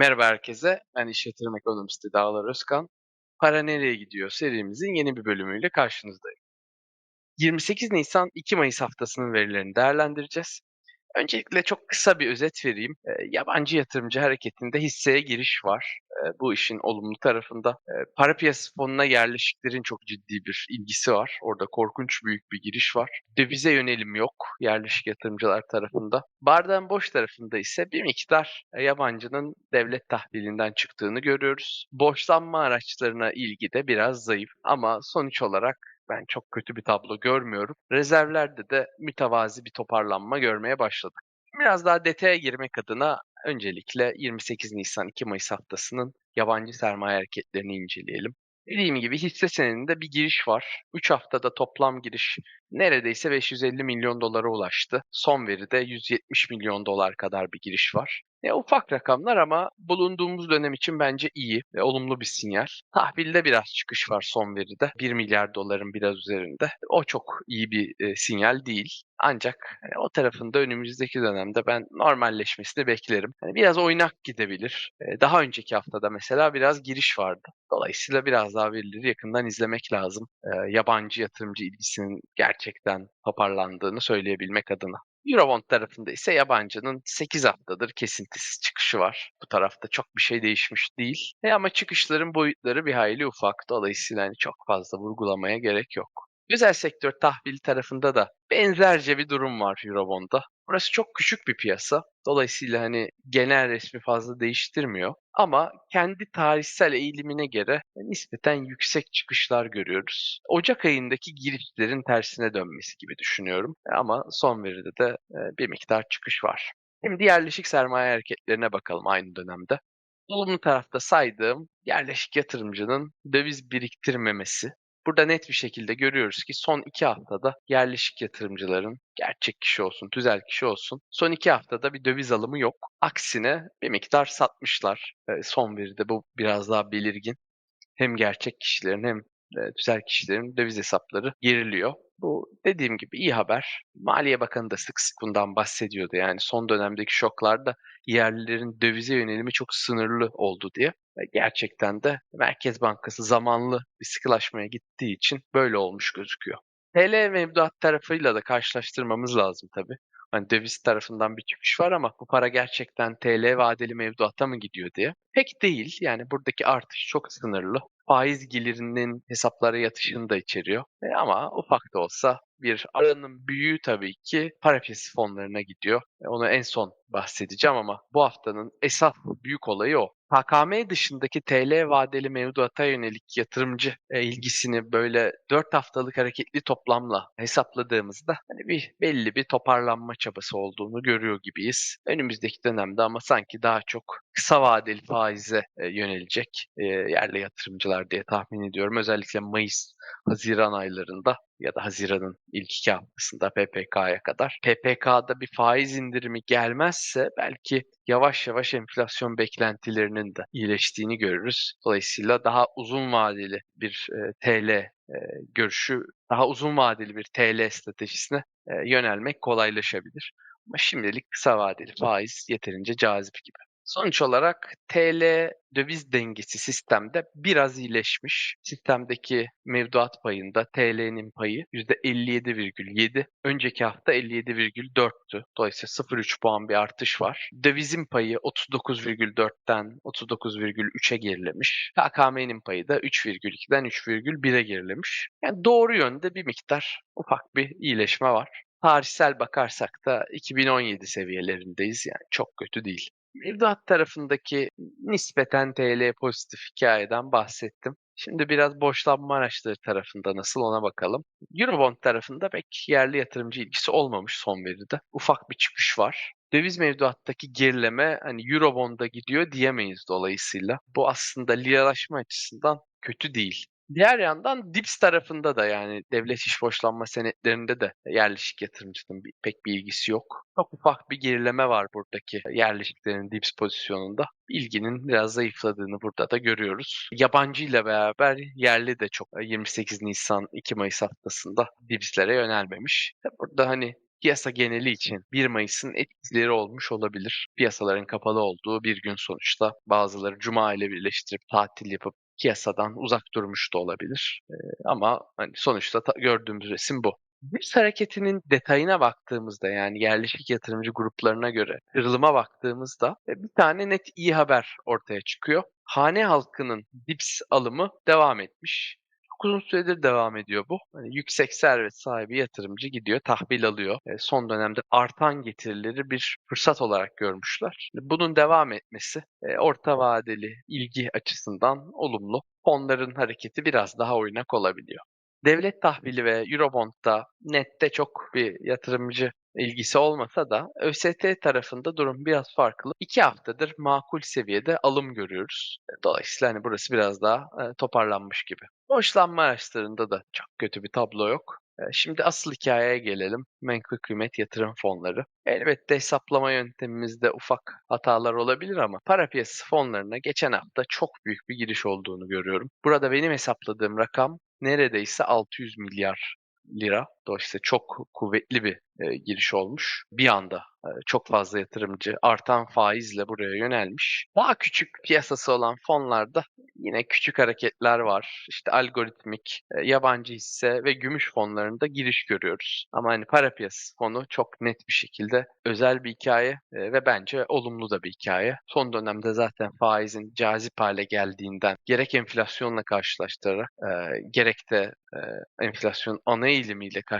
Merhaba herkese, ben iş yatırım ekonomisti Dağlar Özkan. Para nereye gidiyor serimizin yeni bir bölümüyle karşınızdayım. 28 Nisan 2 Mayıs haftasının verilerini değerlendireceğiz. Öncelikle çok kısa bir özet vereyim. E, yabancı yatırımcı hareketinde hisseye giriş var. E, bu işin olumlu tarafında. E, para piyasası fonuna yerleşiklerin çok ciddi bir ilgisi var. Orada korkunç büyük bir giriş var. Dövize yönelim yok yerleşik yatırımcılar tarafında. Bardağın boş tarafında ise bir miktar e, yabancının devlet tahvilinden çıktığını görüyoruz. Borçlanma araçlarına ilgi de biraz zayıf ama sonuç olarak ben çok kötü bir tablo görmüyorum. Rezervlerde de mütevazi bir toparlanma görmeye başladık. Biraz daha detaya girmek adına öncelikle 28 Nisan 2 Mayıs haftasının yabancı sermaye hareketlerini inceleyelim. Dediğim gibi hisse senedinde bir giriş var. 3 haftada toplam giriş neredeyse 550 milyon dolara ulaştı. Son veride 170 milyon dolar kadar bir giriş var. E, ufak rakamlar ama bulunduğumuz dönem için bence iyi ve olumlu bir sinyal. Tahvilde biraz çıkış var son veride. 1 milyar doların biraz üzerinde. O çok iyi bir e, sinyal değil. Ancak e, o tarafında önümüzdeki dönemde ben normalleşmesini beklerim. Yani biraz oynak gidebilir. E, daha önceki haftada mesela biraz giriş vardı. Dolayısıyla biraz daha verileri yakından izlemek lazım. E, yabancı yatırımcı ilgisinin gerçekten toparlandığını söyleyebilmek adına. Eurobond tarafında ise yabancının 8 haftadır kesintisiz çıkışı var. Bu tarafta çok bir şey değişmiş değil. E ama çıkışların boyutları bir hayli ufak. Dolayısıyla hani çok fazla vurgulamaya gerek yok. Özel sektör tahvil tarafında da benzerce bir durum var Eurobond'da. Burası çok küçük bir piyasa. Dolayısıyla hani genel resmi fazla değiştirmiyor. Ama kendi tarihsel eğilimine göre nispeten yüksek çıkışlar görüyoruz. Ocak ayındaki girişlerin tersine dönmesi gibi düşünüyorum. Ama son veride de e, bir miktar çıkış var. Şimdi yerleşik sermaye hareketlerine bakalım aynı dönemde. Olumlu tarafta saydığım yerleşik yatırımcının döviz biriktirmemesi Burada net bir şekilde görüyoruz ki son iki haftada yerleşik yatırımcıların gerçek kişi olsun, tüzel kişi olsun son iki haftada bir döviz alımı yok. Aksine bir miktar satmışlar. Son veride bu biraz daha belirgin. Hem gerçek kişilerin hem tüzel kişilerin döviz hesapları geriliyor. Bu dediğim gibi iyi haber. Maliye Bakanı da sık sık bundan bahsediyordu. Yani son dönemdeki şoklarda yerlilerin dövize yönelimi çok sınırlı oldu diye. Gerçekten de Merkez Bankası zamanlı bir sıkılaşmaya gittiği için böyle olmuş gözüküyor. TL mevduat tarafıyla da karşılaştırmamız lazım tabii. Hani döviz tarafından bir çıkış var ama bu para gerçekten TL vadeli mevduata mı gidiyor diye. Pek değil. Yani buradaki artış çok sınırlı. Faiz gelirinin hesaplara yatışını da içeriyor. E ama ufak da olsa bir aranın büyüğü tabii ki para piyasası fonlarına gidiyor. E onu en son bahsedeceğim ama bu haftanın esas büyük olayı o. KKM dışındaki TL vadeli mevduata yönelik yatırımcı e, ilgisini böyle 4 haftalık hareketli toplamla hesapladığımızda hani bir belli bir toparlanma çabası olduğunu görüyor gibiyiz. Önümüzdeki dönemde ama sanki daha çok kısa vadeli faize e, yönelecek yerli yatırımcılar diye tahmin ediyorum. Özellikle Mayıs, Haziran aylarında ya da Haziran'ın ilk iki haftasında PPK'ya kadar. PPK'da bir faiz indirimi gelmezse belki yavaş yavaş enflasyon beklentilerinin de iyileştiğini görürüz. Dolayısıyla daha uzun vadeli bir e, TL e, görüşü, daha uzun vadeli bir TL stratejisine e, yönelmek kolaylaşabilir. Ama şimdilik kısa vadeli faiz yeterince cazip gibi. Sonuç olarak TL döviz dengesi sistemde biraz iyileşmiş. Sistemdeki mevduat payında TL'nin payı %57,7. Önceki hafta 57,4'tü. Dolayısıyla 0,3 puan bir artış var. Dövizin payı 39,4'ten 39,3'e gerilemiş. KKM'nin payı da 3,2'den 3,1'e gerilemiş. Yani doğru yönde bir miktar ufak bir iyileşme var. Tarihsel bakarsak da 2017 seviyelerindeyiz yani çok kötü değil. Mevduat tarafındaki nispeten TL pozitif hikayeden bahsettim. Şimdi biraz borçlanma araçları tarafında nasıl ona bakalım. Eurobond tarafında pek yerli yatırımcı ilgisi olmamış son veride. Ufak bir çıkış var. Döviz mevduattaki gerileme hani Eurobond'a gidiyor diyemeyiz dolayısıyla. Bu aslında liralaşma açısından kötü değil. Diğer yandan DIPS tarafında da yani devlet iş borçlanma senetlerinde de yerleşik yatırımcının pek bir ilgisi yok. Çok ufak bir gerileme var buradaki yerleşiklerin DIPS pozisyonunda. İlginin biraz zayıfladığını burada da görüyoruz. Yabancı ile beraber yerli de çok 28 Nisan 2 Mayıs haftasında DIPS'lere yönelmemiş. Burada hani piyasa geneli için 1 Mayıs'ın etkileri olmuş olabilir. Piyasaların kapalı olduğu bir gün sonuçta. Bazıları cuma ile birleştirip tatil yapıp piyasadan uzak durmuş da olabilir. Eee, ama hani sonuçta ta gördüğümüz resim bu. BIST hareketinin detayına baktığımızda yani yerleşik yatırımcı gruplarına göre kırılıma baktığımızda e, bir tane net iyi haber ortaya çıkıyor. Hane halkının DIPS alımı devam etmiş. Çok uzun süredir devam ediyor bu. Hani yüksek servet sahibi yatırımcı gidiyor, tahvil alıyor. E, son dönemde artan getirileri bir fırsat olarak görmüşler. Bunun devam etmesi e, orta vadeli ilgi açısından olumlu. Fonların hareketi biraz daha oynak olabiliyor. Devlet tahvili ve Eurobond'da nette çok bir yatırımcı ilgisi olmasa da ÖST tarafında durum biraz farklı. 2 haftadır makul seviyede alım görüyoruz. Dolayısıyla hani burası biraz daha e, toparlanmış gibi. Borçlanma araçlarında da çok kötü bir tablo yok. E, şimdi asıl hikayeye gelelim. Menkul kıymet yatırım fonları. Elbette hesaplama yöntemimizde ufak hatalar olabilir ama para piyasası fonlarına geçen hafta çok büyük bir giriş olduğunu görüyorum. Burada benim hesapladığım rakam neredeyse 600 milyar lira. Dolayısıyla çok kuvvetli bir e, giriş olmuş. Bir anda e, çok fazla yatırımcı artan faizle buraya yönelmiş. Daha küçük piyasası olan fonlarda yine küçük hareketler var. İşte algoritmik, e, yabancı hisse ve gümüş fonlarında giriş görüyoruz. Ama hani para piyasası fonu çok net bir şekilde özel bir hikaye e, ve bence olumlu da bir hikaye. Son dönemde zaten faizin cazip hale geldiğinden gerek enflasyonla karşılaştırarak e, gerek de e, enflasyon ana eğilimiyle karşılaştırarak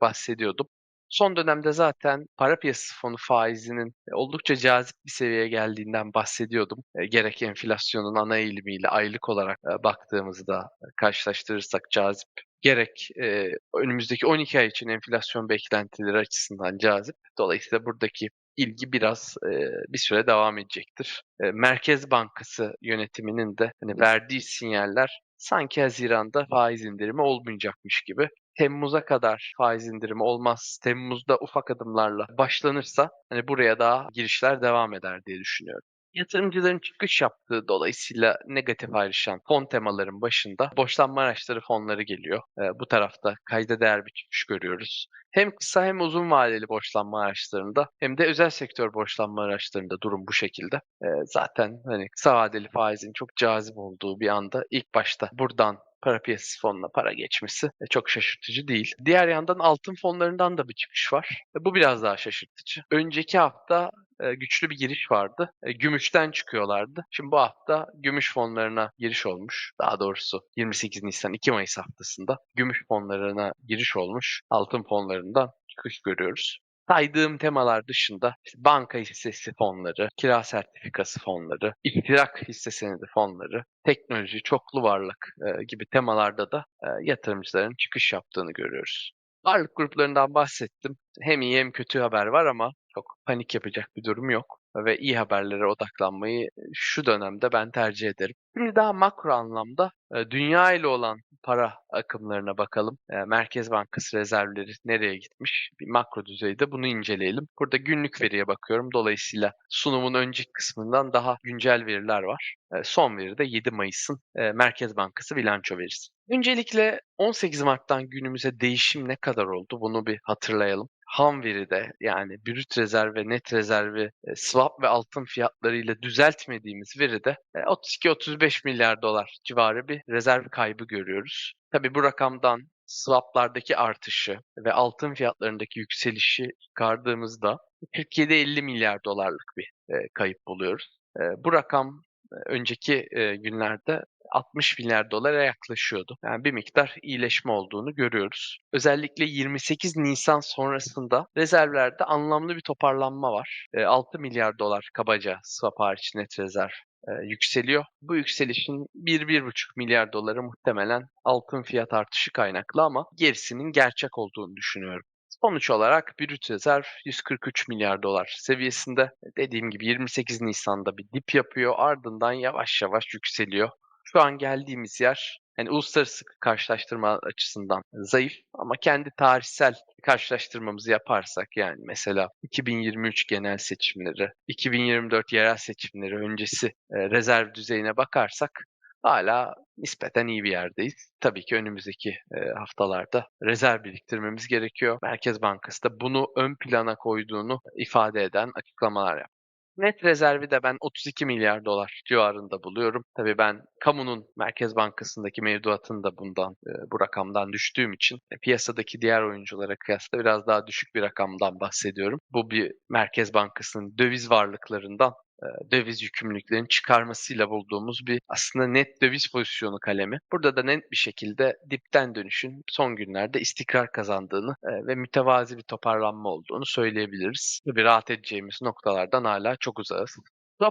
bahsediyordum. Son dönemde zaten para piyasası fonu faizinin oldukça cazip bir seviyeye geldiğinden bahsediyordum. E, gerek enflasyonun ana eğilimiyle aylık olarak e, baktığımızda karşılaştırırsak cazip gerek e, önümüzdeki 12 ay için enflasyon beklentileri açısından cazip. Dolayısıyla buradaki ilgi biraz e, bir süre devam edecektir. E, Merkez Bankası yönetiminin de hani verdiği sinyaller sanki Haziran'da faiz indirimi olmayacakmış gibi. Temmuz'a kadar faiz indirimi olmaz. Temmuz'da ufak adımlarla başlanırsa hani buraya daha girişler devam eder diye düşünüyorum. Yatırımcıların çıkış yaptığı dolayısıyla negatif ayrışan fon temaların başında borçlanma araçları fonları geliyor. E, bu tarafta kayda değer bir çıkış görüyoruz. Hem kısa hem uzun vadeli borçlanma araçlarında hem de özel sektör borçlanma araçlarında durum bu şekilde. E, zaten hani kısa vadeli faizin çok cazip olduğu bir anda ilk başta buradan para piyasası fonuna para geçmesi e, çok şaşırtıcı değil. Diğer yandan altın fonlarından da bir çıkış var. E, bu biraz daha şaşırtıcı. Önceki hafta e, güçlü bir giriş vardı. Gümüşten çıkıyorlardı. Şimdi bu hafta gümüş fonlarına giriş olmuş. Daha doğrusu 28 Nisan 2 Mayıs haftasında gümüş fonlarına giriş olmuş. Altın fonlarından çıkış görüyoruz saydığım temalar dışında işte banka hissesi fonları, kira sertifikası fonları, ihtirak hisse senedi fonları, teknoloji, çoklu varlık e, gibi temalarda da e, yatırımcıların çıkış yaptığını görüyoruz. Varlık gruplarından bahsettim. Hem iyi hem kötü haber var ama çok panik yapacak bir durum yok ve iyi haberlere odaklanmayı şu dönemde ben tercih ederim. Şimdi daha makro anlamda dünya ile olan para akımlarına bakalım. Merkez Bankası rezervleri nereye gitmiş? Bir makro düzeyde bunu inceleyelim. Burada günlük veriye bakıyorum. Dolayısıyla sunumun önceki kısmından daha güncel veriler var. Son veri de 7 Mayıs'ın Merkez Bankası bilanço verisi. Öncelikle 18 Mart'tan günümüze değişim ne kadar oldu? Bunu bir hatırlayalım ham veride yani brüt rezerv ve net rezervi swap ve altın fiyatlarıyla düzeltmediğimiz veride 32-35 milyar dolar civarı bir rezerv kaybı görüyoruz. Tabi bu rakamdan swaplardaki artışı ve altın fiyatlarındaki yükselişi çıkardığımızda 47-50 milyar dolarlık bir kayıp buluyoruz. Bu rakam önceki günlerde 60 milyar dolara yaklaşıyordu. Yani bir miktar iyileşme olduğunu görüyoruz. Özellikle 28 Nisan sonrasında rezervlerde anlamlı bir toparlanma var. 6 milyar dolar kabaca swap hariç net rezerv yükseliyor. Bu yükselişin 1-1,5 milyar doları muhtemelen altın fiyat artışı kaynaklı ama gerisinin gerçek olduğunu düşünüyorum. Sonuç olarak brüt rezerv 143 milyar dolar seviyesinde. Dediğim gibi 28 Nisan'da bir dip yapıyor ardından yavaş yavaş yükseliyor. Şu an geldiğimiz yer yani uluslararası karşılaştırma açısından zayıf ama kendi tarihsel karşılaştırmamızı yaparsak yani mesela 2023 genel seçimleri, 2024 yerel seçimleri öncesi e, rezerv düzeyine bakarsak hâlâ nispeten iyi bir yerdeyiz. Tabii ki önümüzdeki, eee, haftalarda rezerv biriktirmemiz gerekiyor. Merkez Bankası da bunu ön plana koyduğunu ifade eden açıklamalar yaptı. Net rezervi de ben $32.000.000.000 civarında buluyorum. Tabii ben kamunun Merkez Bankası'ndaki mevduatını da bundan, eee, bu rakamdan düştüğüm için e, piyasadaki diğer oyunculara kıyasla biraz daha düşük bir rakamdan bahsediyorum. Bu bir Merkez Bankası'nın döviz varlıklarından, döviz yükümlülüklerini çıkarmasıyla bulduğumuz bir aslında net döviz pozisyonu kalemi. Burada da net bir şekilde dipten dönüşün son günlerde istikrar kazandığını, ve mütevazi bir toparlanma olduğunu söyleyebiliriz. Tabii rahat edeceğimiz noktalardan hâlâ çok uzağız.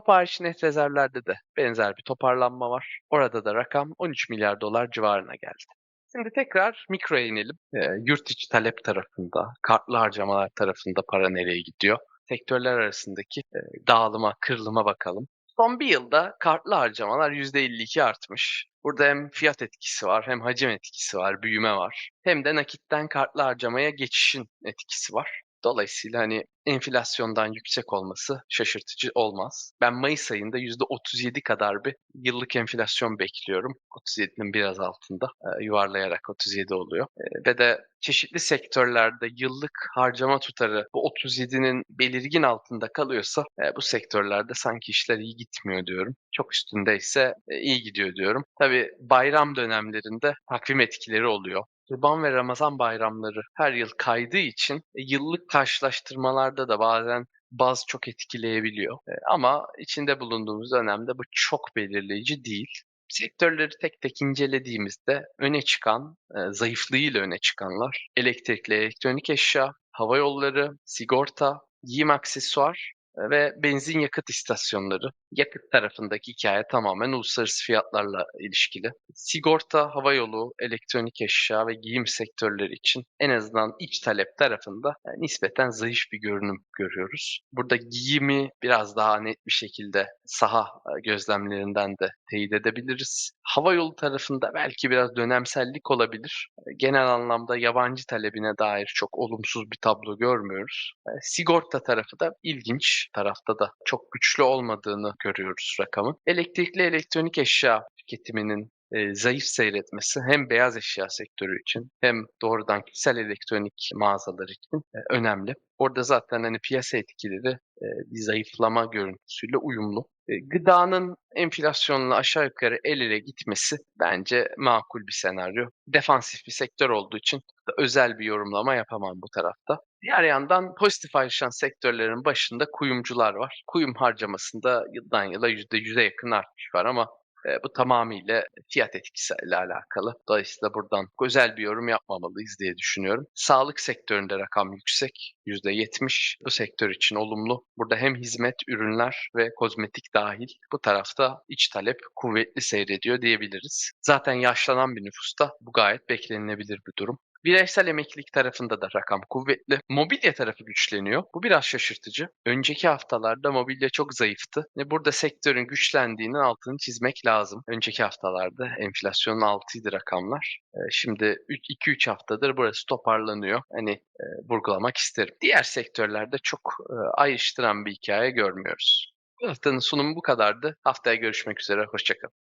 Hariç net rezervlerde de benzer bir toparlanma var. Orada da rakam $13.000.000.000 civarına geldi. Şimdi tekrar mikroya inelim. Eee, yurt içi talep tarafında, kartlı harcamalar tarafında para nereye gidiyor? Sektörler arasındaki, dağılıma, kırılıma bakalım. Son 1 yılda kartlı harcamalar %52 artmış. Burada hem fiyat etkisi var hem hacim etkisi var, büyüme var. Hem de nakitten kartlı harcamaya geçişin etkisi var. Dolayısıyla, hani, enflasyondan yüksek olması şaşırtıcı olmaz. Ben mayıs ayında %37 kadar bir yıllık enflasyon bekliyorum. 37'nin biraz altında, eee, yuvarlayarak 37 oluyor, eee, ve de çeşitli sektörlerde yıllık harcama tutarı bu 37'nin belirgin altında kalıyorsa, eee, bu sektörlerde sanki işler iyi gitmiyor diyorum. Çok üstündeyse, eee, iyi gidiyor diyorum. Tabii bayram dönemlerinde takvim etkileri oluyor. Kurban ve Ramazan bayramları her yıl kaydığı için, e, yıllık karşılaştırmalarda da bazen baz çok etkileyebiliyor. Eee, ama içinde bulunduğumuz dönemde bu çok belirleyici değil. Sektörleri tek tek incelediğimizde öne çıkan, eee, zayıflığıyla öne çıkanlar elektrikli elektronik eşya, havayolları, sigorta, giyim aksesuar, ve benzin yakıt istasyonları. Yakıt tarafındaki hikâye tamamen uluslararası fiyatlarla ilişkili. Sigorta, havayolu, elektronik eşya ve giyim sektörleri için en azından iç talep tarafında, nispeten zayıf bir görünüm görüyoruz. Burada giyimi biraz daha net bir şekilde saha, gözlemlerinden de teyit edebiliriz. Havayolu tarafında belki biraz dönemsellik olabilir. Genel anlamda yabancı talebine dair çok olumsuz bir tablo görmüyoruz. Sigorta tarafı da ilginç. Tarafta da çok güçlü olmadığını görüyoruz rakamın. Elektrikli elektronik eşya tüketiminin, eee, zayıf seyretmesi hem beyaz eşya sektörü için hem doğrudan kişisel elektronik mağazalar için, eee, önemli. Orada zaten, hani, piyasa etkileri, eee, bir zayıflama görüntüsüyle uyumlu. Eee, gıdanın enflasyonla aşağı yukarı el ele gitmesi bence makul bir senaryo. Defansif bir sektör olduğu için özel bir yorumlama yapamam bu tarafta. Diğer yandan pozitif ayrışan sektörlerin başında kuyumcular var. Kuyum harcamasında yıldan yıla %100'e yakın artış var ama, eee, bu tamamıyla fiyat etkisiyle alakalı. Dolayısıyla buradan özel bir yorum yapmamalıyız diye düşünüyorum. Sağlık sektöründe rakam yüksek, %70. Bu sektör için olumlu. Burada hem hizmet, ürünler ve kozmetik dâhil bu tarafta iç talep kuvvetli seyrediyor diyebiliriz. Zaten yaşlanan bir nüfusta bu gayet beklenilebilir bir durum. Bireysel emeklilik tarafında da rakam kuvvetli. Mobilya tarafı güçleniyor. Bu biraz şaşırtıcı. Önceki haftalarda mobilya çok zayıftı ve burada sektörün güçlendiğinin altını çizmek lazım. Önceki haftalarda enflasyonun altıydı rakamlar. Eee, şimdi üç 2-3 haftadır burası toparlanıyor. Hani, eee, vurgulamak isterim. Diğer sektörlerde çok, eee, ayrıştıran bir hikâye görmüyoruz. Bu haftanın sunumu bu kadardı. Haftaya görüşmek üzere, hoşça kalın.